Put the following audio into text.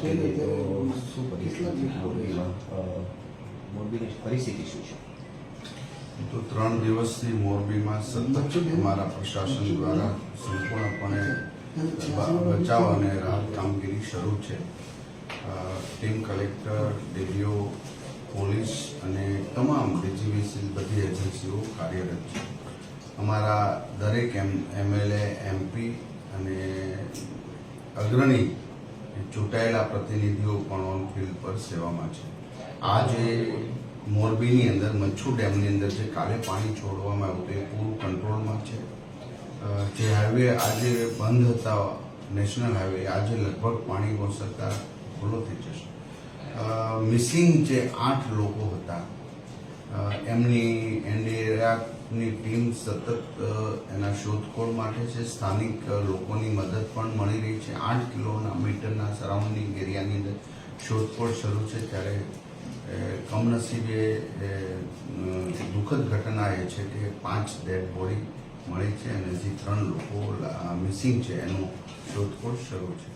તો શું પરિસ્થિતિ મોરબીમાં મોરબીની પરિસ્થિતિ શું છે? તો ત્રણ દિવસથી મોરબીમાં સતત અમારા પ્રશાસન દ્વારા સંપૂર્ણપણે બચાવ અને રાહત કામગીરી શરૂ છે. ટીમ કલેક્ટર ડીડીઓ પોલીસ અને તમામ ડીજીવીસી બધી એજન્સીઓ કાર્યરત છે. અમારા દરેક એમ એમએલએ એમપી અને અગ્રણી ચૂંટાયેલા પ્રતિનિધિઓ પણ ઓન ફિલ્ડ પર સેવામાં છે. આજે મોરબીની અંદર મચ્છુ ડેમની અંદર જે કાલે પાણી છોડવામાં આવ્યું તે પૂરું કંટ્રોલમાં છે. જે હાઈવે આજે બંધ હતા નેશનલ હાઈવે આજે લગભગ પાણી વરસતા ખુલ્લો થઈ જશે. મિસિંગ જે આઠ લોકો હતા એમની એમની એનડીઆરએફની ટીમ સતત એના શોધખોળ માટે છે, સ્થાનિક લોકોની મદદ પણ મળી રહી છે. આઠ કિલોના, મીટરના સરાઉન્ડિંગ એરિયાની અંદર શોધખોળ શરૂ છે ત્યારે કમનસીબે દુઃખદ ઘટના એ છે કે પાંચ ડેડ બોડી મળી છે અને હજી ત્રણ લોકો મિસિંગ છે. એનું શોધખોળ શરૂ છે.